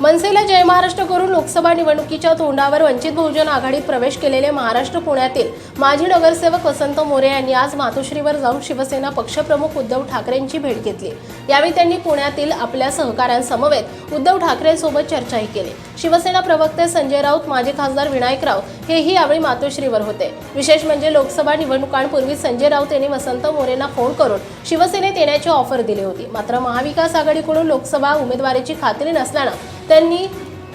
मनसेला जय महाराष्ट्र करून लोकसभा निवडणुकीच्या तोंडावर वंचित बहुजन आघाडीत प्रवेश केलेले महाराष्ट्र पुण्यातील माजी नगरसेवक वसंत मोरे यांनी आज मातोश्रीवर जाऊन शिवसेना पक्षप्रमुख उद्धव ठाकरेंची भेट घेतली. यावेळी त्यांनी पुण्यातील आपल्या सहकाऱ्यांसमवेत उद्धव ठाकरेंसोबत चर्चाही केली. शिवसेना प्रवक्ते संजय राऊत माजी खासदार विनायक राव हेही यावेळी मातोश्रीवर होते. विशेष म्हणजे लोकसभा निवडणुकांपूर्वी संजय राऊत यांनी वसंत मोरेंना फोन करून शिवसेनेत येण्याची ऑफर दिली होती. मात्र महाविकास आघाडीकडून लोकसभा उमेदवारीची खात्री नसल्यानं त्यांनी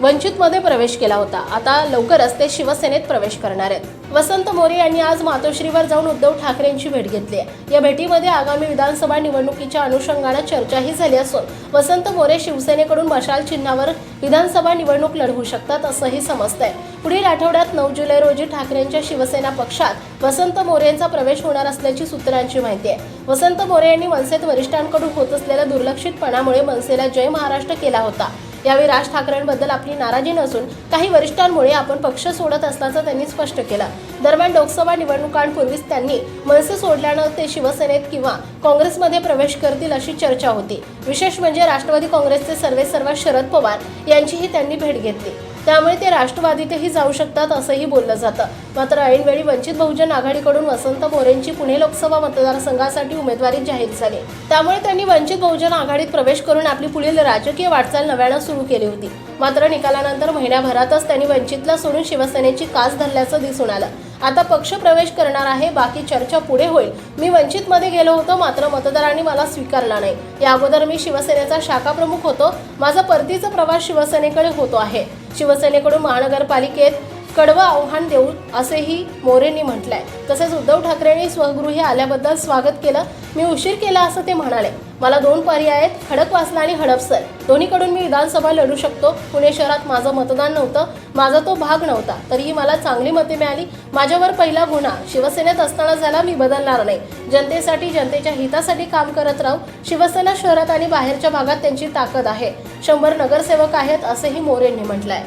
वंचितमध्ये प्रवेश केला होता. आता लवकरच ते शिवसेनेत प्रवेश करणार आहेत. वसंत मोरे यांनी आज मातोश्रीवर जाऊन उद्धव ठाकरेंची भेट घेतली आहे. या भेटीमध्ये आगामी विधानसभा निवडणुकीच्या अनुषंगानं चर्चाही झाली असून वसंत मोरे शिवसेनेकडून मशाल चिन्हावर विधानसभा निवडणूक लढवू शकतात असंही समजतंय. पुढील आठवड्यात नऊ जुलै रोजी ठाकरेंच्या शिवसेना पक्षात वसंत मोरे यांचा प्रवेश होणार असल्याची सूत्रांची माहिती आहे. वसंत मोरे यांनी मनसेत वरिष्ठांकडून होत असलेल्या दुर्लक्षितपणामुळे मनसेला जय महाराष्ट्र केला होता. यावेळी राज ठाकरेंबद्दल आपली नाराजी नसून काही वरिष्ठांमुळे आपण पक्ष सोडत असल्याचं त्यांनी स्पष्ट केलं. दरम्यान लोकसभा निवडणुकांपूर्वीच त्यांनी मनसे सोडल्यानं ते शिवसेनेत किंवा काँग्रेसमध्ये प्रवेश करतील अशी चर्चा होती. विशेष म्हणजे राष्ट्रवादी काँग्रेसचे सर्वे सर्व शरद पवार यांचीही त्यांनी भेट घेतली. त्यामुळे ते राष्ट्रवादीतही जाऊ शकतात असंही बोललं जातं. मात्र ऐनवेळी वंचित बहुजन आघाडीकडून वसंत मोरेंची पुणे लोकसभा मतदारसंघासाठी उमेदवारी जाहीर झाली. त्यामुळे त्यांनी वंचित बहुजन आघाडीत प्रवेश करून आपली पुढील राजकीय वाटचाल नव्यानं सुरू केली होती. मात्र निकालानंतर महिन्याभरातच त्यांनी वंचितला सोडून शिवसेनेची कास धरल्याचं दिसून आलं. आता पक्ष प्रवेश करणार आहे बाकी चर्चा पुढे होईल. मी वंचितमध्ये गेलो होतो मात्र मतदारांनी मला स्वीकारला नाही. या अगोदर मी शिवसेनेचा शाखा प्रमुख होतो. माझा परतीचा प्रवास शिवसेनेकडे होतो आहे. शिवसेनेकडून महानगरपालिकेत कडवं आव्हान देऊ असेही मोरेंनी म्हटलंय. तसेच उद्धव ठाकरेंनी स्वगृही आल्याबद्दल स्वागत केलं. मी उशीर केला असं ते म्हणाले. मला दोन पर्याय आहेत खडकवासला आणि हडपसर दोन्हीकडून मी विधानसभा लढू शकतो. पुणे शहरात माझं मतदान नव्हतं माझा तो भाग नव्हता. तरीही मला चांगली मते मिळाली. माझ्यावर पहिला गुन्हा शिवसेनेत असताना झाला मी बदलणार नाही. जनतेसाठी जनतेच्या हितासाठी काम करत राहू. शिवसेना शहरात आणि बाहेरच्या भागात त्यांची ताकद आहे. शंभर नगरसेवक आहेत असंही मोरेंनी म्हटलंय.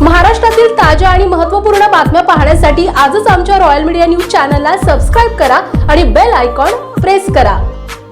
महाराष्ट्रातील ताज्या आणि महत्त्वपूर्ण बातम्या पाहण्यासाठी आजच आमच्या रॉयल मीडिया न्यूज चॅनलला सबस्क्राईब करा आणि बेल आयकॉन प्रेस करा.